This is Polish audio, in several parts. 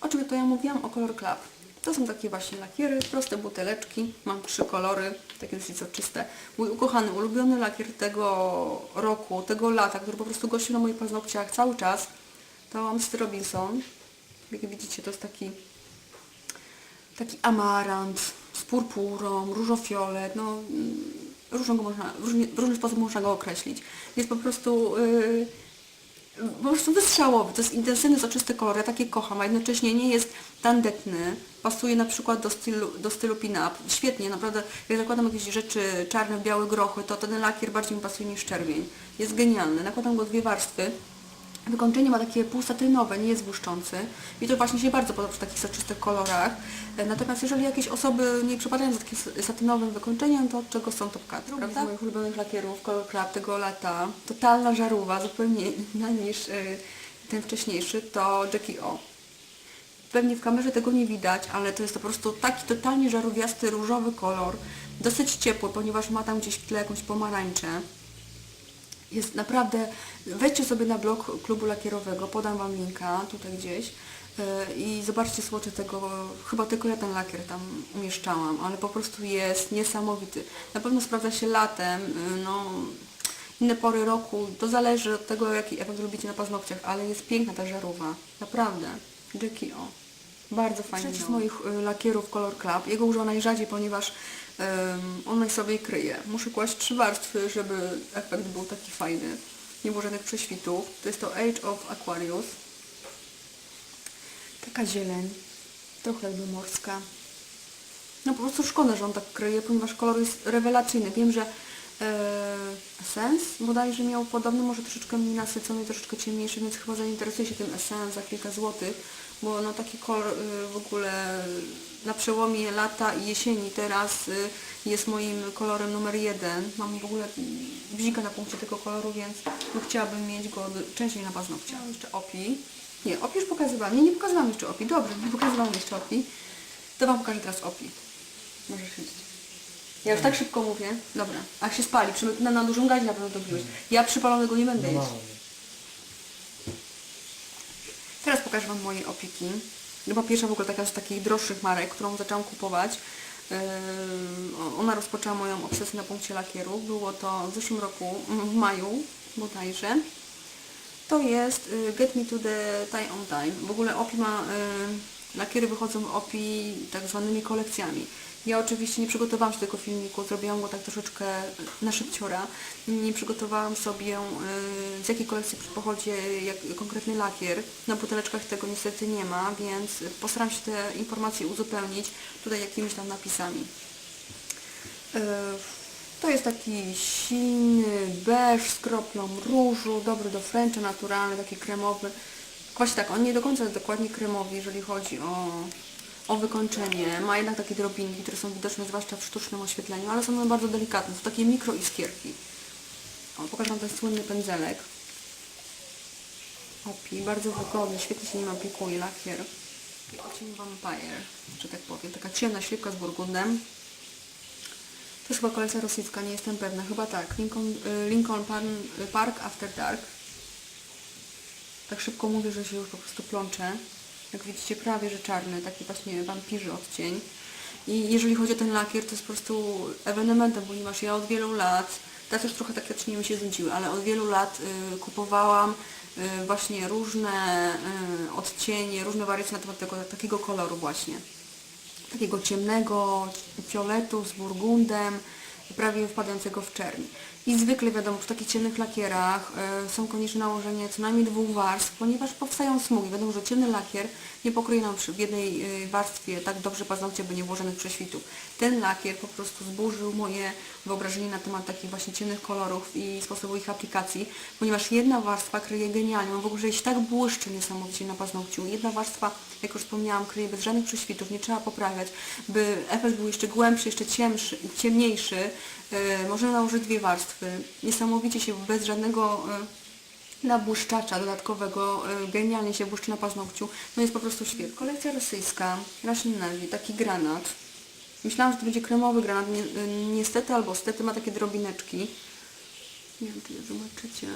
O czym to ja mówiłam? O Color Club. To są takie właśnie lakiery, proste buteleczki. Mam trzy kolory, takie dosyć soczyste. Mój ukochany, ulubiony lakier tego roku, tego lata, który po prostu gościł na moich paznokciach cały czas, to Mr. Robinson. Jak widzicie, to jest taki taki amarant z purpurą, różofiolet, no mm, różno go można, w różny, w różny sposób można go określić. Jest po prostu yy, po prostu wystrzałowy, to jest intensywny, soczysty kolor, ja takie kocham, a jednocześnie nie jest tandetny, pasuje na przykład do stylu, do stylu pin-up, świetnie, naprawdę, jak zakładam jakieś rzeczy czarne, białe grochy, to ten lakier bardziej mi pasuje niż czerwień, jest genialny, nakładam go dwie warstwy, Wykończenie ma takie półsatynowe, nie jest błyszczący i to właśnie się bardzo podoba przy takich soczystych kolorach. E, Natomiast jeżeli jakieś osoby nie przypadają za takim satynowym wykończeniem, to od czego są top cuty, prawda? z moich ulubionych lakierów Color Club tego lata, totalna żarówa, zupełnie inna niż e, ten wcześniejszy, to Jackie O. Pewnie w kamerze tego nie widać, ale to jest po prostu taki totalnie żarówiasty, różowy kolor, dosyć ciepły, ponieważ ma tam gdzieś w tle jakąś pomarańczę. Jest naprawdę, wejdźcie sobie na blog klubu lakierowego, podam Wam linka tutaj gdzieś yy, i zobaczcie słocze tego, chyba tylko ja ten lakier tam umieszczałam, ale po prostu jest niesamowity. Na pewno sprawdza się latem, yy, no inne pory roku, to zależy od tego jaki efekt lubicie na paznokciach, ale jest piękna ta żarówa, naprawdę. Jackie O. Bardzo fajny. Trzeci z moich y, lakierów Color Club. Jego używam najrzadziej, ponieważ um, on najsłabiej kryje. Muszę kłaść trzy warstwy, żeby efekt był taki fajny. Nie było żadnych prześwitów. To jest to Age of Aquarius. Taka zieleń. Trochę jakby morska. No po prostu szkoda, że on tak kryje, ponieważ kolor jest rewelacyjny. Wiem, że e, Essence bodajże miał podobny, może troszeczkę mniej nasycony, troszeczkę ciemniejszy, więc chyba zainteresuję się tym Essence za kilka złotych, bo no taki kolor y, w ogóle na przełomie lata i jesieni teraz y, jest moim kolorem numer jeden. Mam w ogóle bzika na punkcie tego koloru, więc no, chciałabym mieć go częściej na paznokciach. Mam jeszcze opi. Nie, opi już pokazywałam. Nie, nie pokazywałam jeszcze opi. Dobrze, nie pokazywałam jeszcze opi. To Wam pokażę teraz opi. Możesz iść. Ja już tak szybko mówię. Dobra. A się spali, na, na dużą gazie na pewno dobiłeś. Ja przypalonego nie będę jeść. Teraz pokażę Wam moje opiki. Chyba pierwsza w ogóle taka z takich droższych marek, którą zaczęłam kupować. Yy, ona rozpoczęła moją obsesję na punkcie lakierów. Było to w zeszłym roku, w maju bodajże. To jest y, Get Me to the Tie on Time. W ogóle OPI ma, y, lakiery wychodzą w OPI tak zwanymi kolekcjami. Ja oczywiście nie przygotowałam się do tego filmiku, zrobiłam go tak troszeczkę na szybciora. Nie przygotowałam sobie y, z jakiej kolekcji pochodzi jak, konkretny lakier. Na buteleczkach tego niestety nie ma, więc postaram się te informacje uzupełnić tutaj jakimiś tam napisami. E, To jest taki silny beż z kroplą różu, dobry do fręcza, naturalny, taki kremowy. Właśnie tak, on nie do końca jest dokładnie kremowy, jeżeli chodzi o, o wykończenie. Ma jednak takie drobinki, które są widoczne zwłaszcza w sztucznym oświetleniu, ale są one bardzo delikatne, to takie mikro iskierki. O, pokażę Wam ten słynny pędzelek. Opi, bardzo wygodny, świetnie się nim aplikuje lakier. Cień Vampire, że tak powiem. Taka ciemna śliwka z burgundem. To jest chyba kolekcja rosyjska, nie jestem pewna. Chyba tak. Lincoln, y, Lincoln Park After Dark. Tak szybko mówię, że się już po prostu plączę. Jak widzicie, prawie że czarny, taki właśnie wampirzy odcień. I jeżeli chodzi o ten lakier, to jest po prostu ewenementem, ponieważ ja od wielu lat, teraz już trochę takie odcienie mi się znudziły, ale od wielu lat y, kupowałam y, właśnie różne y, odcienie, różne wariacje na temat tego, takiego koloru właśnie takiego ciemnego fioletu z burgundem, prawie wpadającego w czerń. I zwykle wiadomo, przy takich ciemnych lakierach e, są konieczne nałożenie co najmniej dwóch warstw, ponieważ powstają smugi. Wiadomo, że ciemny lakier nie pokryje nam przy w jednej e, warstwie tak dobrze paznokcia, by nie było żadnych prześwitów. Ten lakier po prostu zburzył moje wyobrażenie na temat takich właśnie ciemnych kolorów i sposobu ich aplikacji, ponieważ jedna warstwa kryje genialnie, on w ogóle się tak błyszczy niesamowicie na paznokciu. Jedna warstwa, jak już wspomniałam, kryje bez żadnych prześwitów, nie trzeba poprawiać, by efekt był jeszcze głębszy, jeszcze ciemszy, ciemniejszy. Yy, możemy nałożyć dwie warstwy. Niesamowicie się bez żadnego yy, nabłyszczacza dodatkowego, yy, genialnie się błyszczy na paznokciu. No jest po prostu świetny. Kolekcja rosyjska, Russian Navy, taki granat. Myślałam, że to będzie kremowy granat, yy, niestety albo stety ma takie drobineczki. Nie wiem, czy je zobaczycie.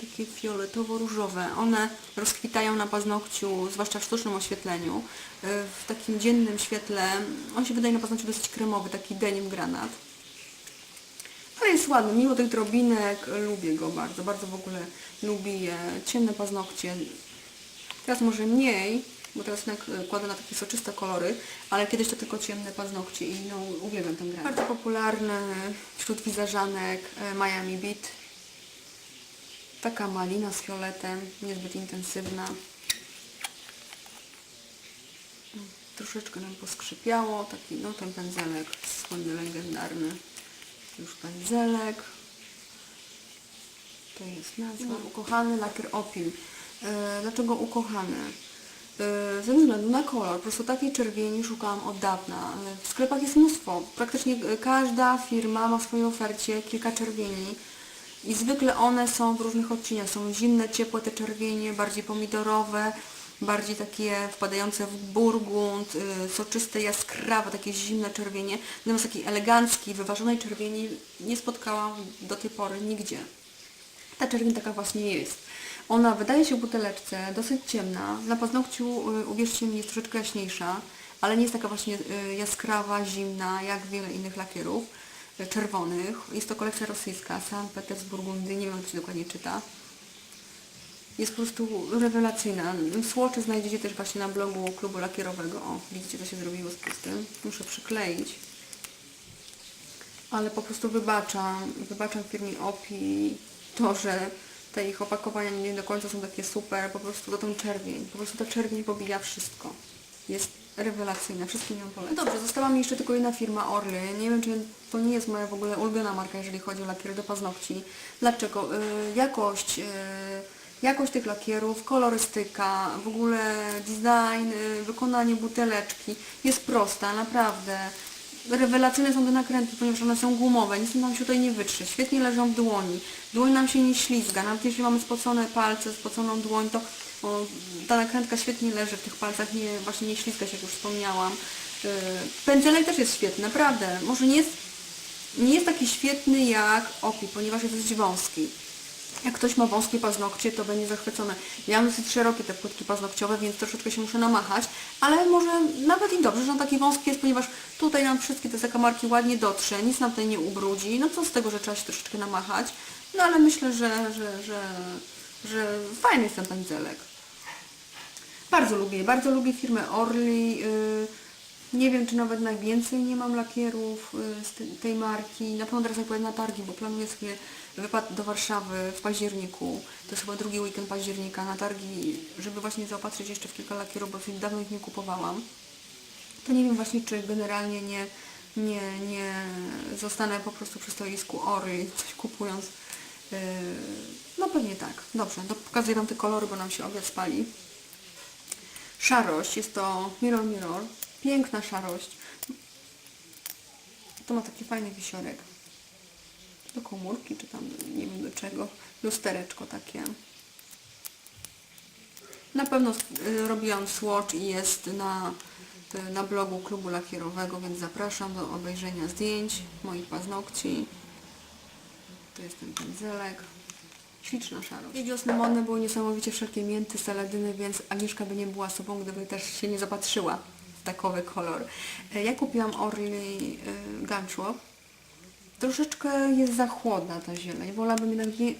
takie fioletowo-różowe. One rozkwitają na paznokciu, zwłaszcza w sztucznym oświetleniu. Y, W takim dziennym świetle on się wydaje na paznokciu dosyć kremowy, taki denim granat. Ale jest ładny, mimo tych drobinek lubię go bardzo, bardzo w ogóle lubię ciemne paznokcie. Teraz może mniej, bo teraz y, kładę na takie soczyste kolory, ale kiedyś to tylko ciemne paznokcie i no uwielbiam ten granat. Bardzo popularny wśród wizerzanek y, Miami Beat. Taka malina z fioletem, niezbyt intensywna. Troszeczkę nam poskrzypiało, taki no ten pędzelek słynny, legendarny. Już pędzelek. To jest nazwa. Ukochany lakier Opil. E, dlaczego ukochany? E, ze względu na kolor. Po prostu takiej czerwieni szukałam od dawna. E, W sklepach jest mnóstwo. Praktycznie e, każda firma ma w swojej ofercie kilka czerwieni. I zwykle one są w różnych odcieniach. Są zimne, ciepłe te czerwienie, bardziej pomidorowe, bardziej takie wpadające w burgund, soczyste, jaskrawe, takie zimne czerwienie. Natomiast takiej eleganckiej, wyważonej czerwieni nie spotkałam do tej pory nigdzie. Ta czerwień taka właśnie jest. Ona wydaje się w buteleczce dosyć ciemna. Na paznokciu, y, uwierzcie mi, jest troszeczkę jaśniejsza, ale nie jest taka właśnie y, jaskrawa, zimna, jak wiele innych lakierów y, czerwonych. Jest to kolekcja rosyjska, Sankt Petersburgundy, nie wiem jak się dokładnie czyta. Jest po prostu rewelacyjna. Słocze znajdziecie też właśnie na blogu klubu lakierowego. O, widzicie, co się zrobiło z pustym. Muszę przykleić. Ale po prostu wybaczam, wybaczam firmie OPI to, że te ich opakowania nie do końca są takie super, po prostu to tą czerwień. Po prostu ta czerwień pobija wszystko. Jest rewelacyjna, wszystkim ją polecam. Dobrze, została mi jeszcze tylko jedna firma Orly. Nie wiem, czy to nie jest moja w ogóle ulubiona marka, jeżeli chodzi o lakiery do paznokci. Dlaczego? Y, jakość, y, jakość tych lakierów, kolorystyka, w ogóle design, y, wykonanie buteleczki jest prosta, naprawdę. Rewelacyjne są te nakrętki, ponieważ one są gumowe, nic nam się tutaj nie wytrze. Świetnie leżą w dłoni. Dłoń nam się nie ślizga. Nawet jeśli mamy spocone palce, spoconą dłoń, to o, ta nakrętka świetnie leży w tych palcach, nie, właśnie nie ślizga się, jak już wspomniałam. Yy, Pędzelek też jest świetny, naprawdę. Może nie jest, nie jest taki świetny jak Opi, ponieważ jest dość wąski. Jak ktoś ma wąskie paznokcie, to będzie zachwycony. Ja mam dosyć szerokie te płytki paznokciowe, więc troszeczkę się muszę namachać, ale może nawet i dobrze, że on taki wąski jest, ponieważ tutaj nam wszystkie te zakamarki ładnie dotrze, nic nam tutaj nie ubrudzi. No co z tego, że trzeba się troszeczkę namachać, no ale myślę, że, że, że, że fajny jest ten pędzelek. Bardzo lubię, bardzo lubię firmę Orly. Yy, nie wiem, czy nawet najwięcej nie mam lakierów yy, z te- tej marki. Na pewno teraz pojadę na targi, bo planuję sobie wypad do Warszawy w październiku. To jest chyba drugi weekend października na targi, żeby właśnie zaopatrzyć jeszcze w kilka lakierów, bo dawno ich nie kupowałam. To nie wiem właśnie, czy generalnie nie, nie, nie zostanę po prostu przy stoisku Orly, coś kupując. Yy, no pewnie tak. Dobrze, to pokazuję Wam te kolory, bo nam się obiad spali. Szarość, jest to Mirror Mirror. Piękna szarość. To ma taki fajny wisiorek. Do komórki, czy tam nie wiem do czego. Lustereczko takie. Na pewno y, robiłam swatch i jest na, y, na blogu klubu lakierowego, więc zapraszam do obejrzenia zdjęć moich paznokci. To jest ten pędzelek. Śliczna szarość. I wiosny modne były niesamowicie wszelkie mięty, saladyny, więc Agnieszka by nie była sobą, gdyby też się nie zapatrzyła w takowy kolor. E, Ja kupiłam Orly y, Gunshop. Troszeczkę jest za chłodna ta zieleń. Wolałabym jednak y,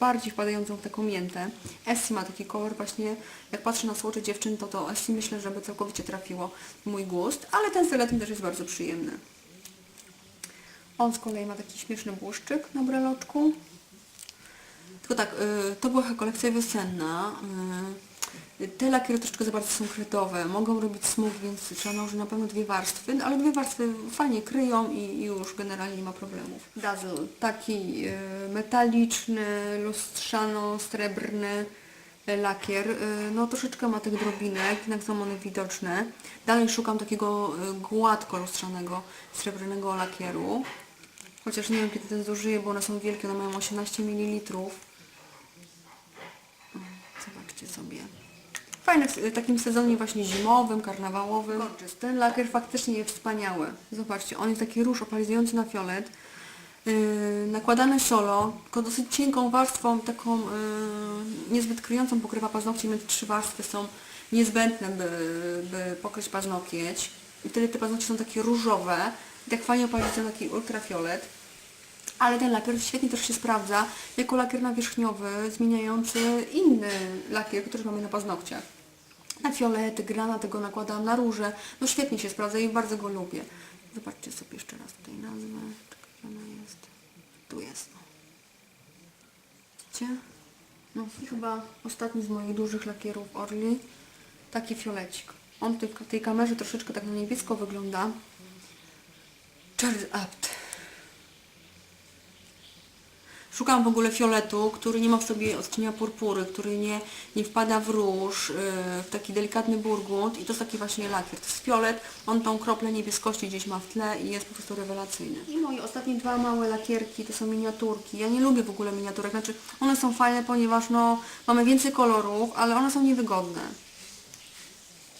bardziej wpadającą w taką miętę. Essie ma taki kolor właśnie, jak patrzę na słocze dziewczyn, to to Essie myślę, żeby całkowicie trafiło mój gust, ale ten seletyn też jest bardzo przyjemny. On z kolei ma taki śmieszny błyszczyk na breloczku. Tylko tak, y, to była kolekcja wiosenna. Y, Te lakiery troszeczkę za bardzo są kredowe. Mogą robić smug, więc trzeba nałożyć na pewno dwie warstwy, no, ale dwie warstwy fajnie kryją i i już generalnie nie ma problemów. Dazzle, taki y, metaliczny, lustrzano-srebrny y, lakier. Y, No troszeczkę ma tych drobinek, jednak są one widoczne. Dalej szukam takiego y, gładko lustrzanego, srebrnego lakieru. Chociaż nie wiem kiedy ten zużyję, bo one są wielkie, one mają 18 ml. Zobaczcie sobie. Fajne w y, takim sezonie właśnie zimowym, karnawałowym. Gorgeous. Ten lakier faktycznie jest wspaniały. Zobaczcie, on jest taki róż opalizujący na fiolet. Yy, nakładane solo, tylko dosyć cienką warstwą, taką yy, niezbyt kryjącą pokrywa paznokcie, więc trzy warstwy są niezbędne, by, by pokryć paznokieć. I wtedy te paznokcie są takie różowe i tak fajnie opalić ten taki ultrafiolet. Ale ten lakier świetnie też się sprawdza jako lakier nawierzchniowy, zmieniający inny lakier, który mamy na paznokciach. Na fiolety, grana tego nakładam, na róże. No świetnie się sprawdza i bardzo go lubię. Zobaczcie sobie jeszcze raz tutaj nazwę. Gdzie ona jest. Tu jest. Widzicie? No i chyba ostatni z moich dużych lakierów Orly. Taki fiolecik. On w tej kamerze troszeczkę tak na niebiesko wygląda. Charles Apt. Szukam w ogóle fioletu, który nie ma w sobie odcienia purpury, który nie, nie wpada w róż, yy, w taki delikatny burgund i to jest taki właśnie lakier. To jest fiolet, on tą kroplę niebieskości gdzieś ma w tle i jest po prostu rewelacyjny. I moje ostatnie dwa małe lakierki to są miniaturki. Ja nie lubię w ogóle miniaturek, znaczy one są fajne, ponieważ no, mamy więcej kolorów, ale one są niewygodne.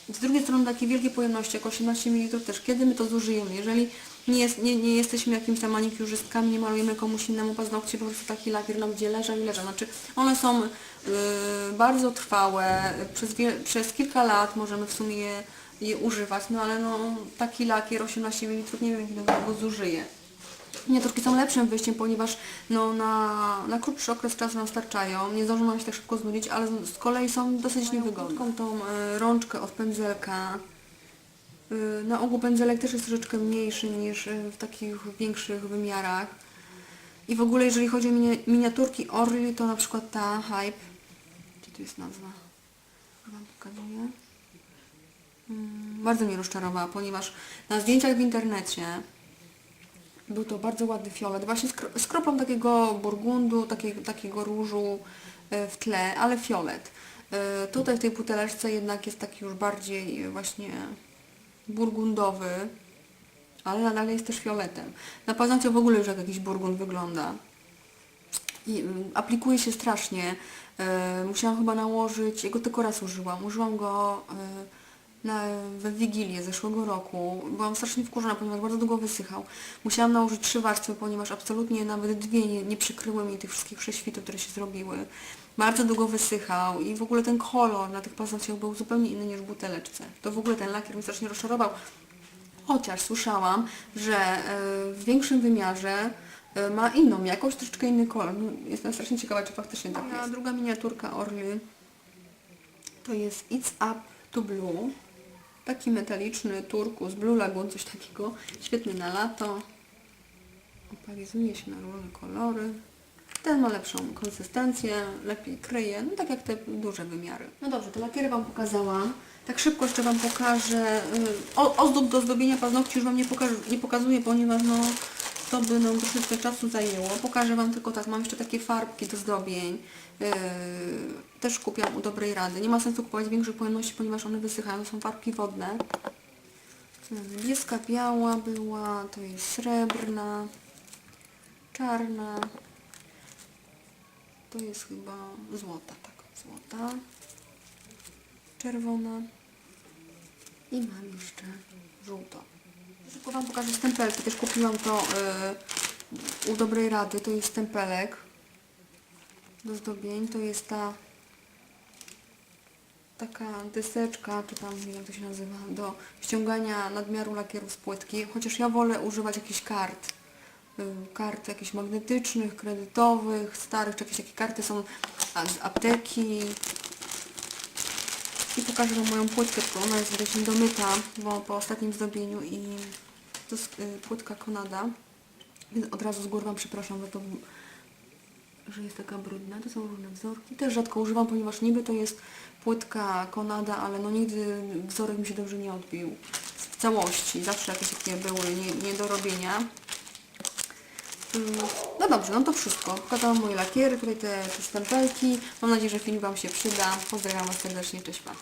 Z drugiej strony takie wielkie pojemności, jak 18 ml też, kiedy my to zużyjemy? Jeżeli nie, jest, nie, nie jesteśmy jakimiś tam manikiurzystkami, nie malujemy komuś innemu paznokcie, po prostu taki lakier nam gdzie leżą i leżą. Znaczy one są y, bardzo trwałe, przez, wie, przez kilka lat możemy w sumie je, je używać, no ale no taki lakier 18 ml nie wiem kiedy go zużyje. Miniaturki są lepszym wyjściem, ponieważ no, na, na krótszy okres czasu nam starczają, nie zdążą nam się tak szybko znudzić, ale z z kolei są dosyć niewygodne. Taką tą y, rączkę od pędzelka. Y, na ogół pędzelek też jest troszeczkę mniejszy niż y, w takich większych wymiarach. I w ogóle jeżeli chodzi o minia- miniaturki Orly, to na przykład ta Hype, gdzie tu jest nazwa? Wam pokazuję. Mm, Bardzo mnie rozczarowała, ponieważ na zdjęciach w internecie był to bardzo ładny fiolet, właśnie z, kro- z kroplą takiego burgundu, takiego, różu e, w tle, ale fiolet. E, Tutaj w tej buteleczce jednak jest taki już bardziej właśnie burgundowy, ale nadal jest też fioletem. Na paznokcie w ogóle już jak jakiś burgund wygląda. I mm, aplikuje się strasznie. E, musiałam chyba nałożyć, jego tylko raz użyłam. Użyłam go na, we Wigilię zeszłego roku. Byłam strasznie wkurzona, ponieważ bardzo długo wysychał. Musiałam nałożyć trzy warstwy, ponieważ absolutnie nawet dwie nie, nie przykryły mi tych wszystkich prześwitów, które się zrobiły. Bardzo długo wysychał i w ogóle ten kolor na tych paznokciach był zupełnie inny niż w buteleczce. To w ogóle ten lakier mnie strasznie rozczarował. Chociaż słyszałam, że e, w większym wymiarze e, ma inną jakość, troszeczkę inny kolor. No, Jestem strasznie ciekawa, czy faktycznie tak jest. druga miniaturka Orly to jest It's Up to Blue. Taki metaliczny turkus, Blue Lagoon, coś takiego. Świetny na lato. Opalizuje się na różne kolory. Ten ma lepszą konsystencję, lepiej kryje, no tak jak te duże wymiary. No dobrze, te lakiery Wam pokazałam. Tak szybko jeszcze Wam pokażę. y, O, ozdób do zdobienia paznokci już Wam nie, pokażę, nie pokazuję, ponieważ no, to by nam troszeczkę czasu zajęło. Pokażę Wam tylko tak, mam jeszcze takie farbki do zdobień. Yy, też kupiłam u Dobrej Rady. Nie ma sensu kupować większych pojemności, ponieważ one wysychają. Są farbki wodne. Jest Niebieska, biała była, to jest srebrna, czarna, to jest chyba złota, tak, złota, czerwona i mam jeszcze żółto. Szybko Wam pokażę stempelki, też kupiłam to y, u Dobrej Rady, to jest stempelek do zdobień, to jest ta taka deseczka, czy tam nie wiem jak to się nazywa, do ściągania nadmiaru lakieru z płytki, chociaż ja wolę używać jakichś kart, y, kart jakichś magnetycznych, kredytowych, starych, czy jakieś takie karty są z apteki. I pokażę Wam moją płytkę, tylko ona jest dość domyta, bo po ostatnim zdobieniu i to jest y, płytka Konada. Więc od razu z góry Wam przepraszam za to, że jest taka brudna. To są różne wzorki. Też rzadko używam, ponieważ niby to jest płytka Konada, ale no nigdy wzorek mi się dobrze nie odbił w całości. Zawsze jakieś takie były nie, do robienia. Mm, No dobrze, no to wszystko. Pokazałam moje lakiery, tutaj te, te stempelki. Mam nadzieję, że film Wam się przyda. Pozdrawiam Was serdecznie, cześć Wam.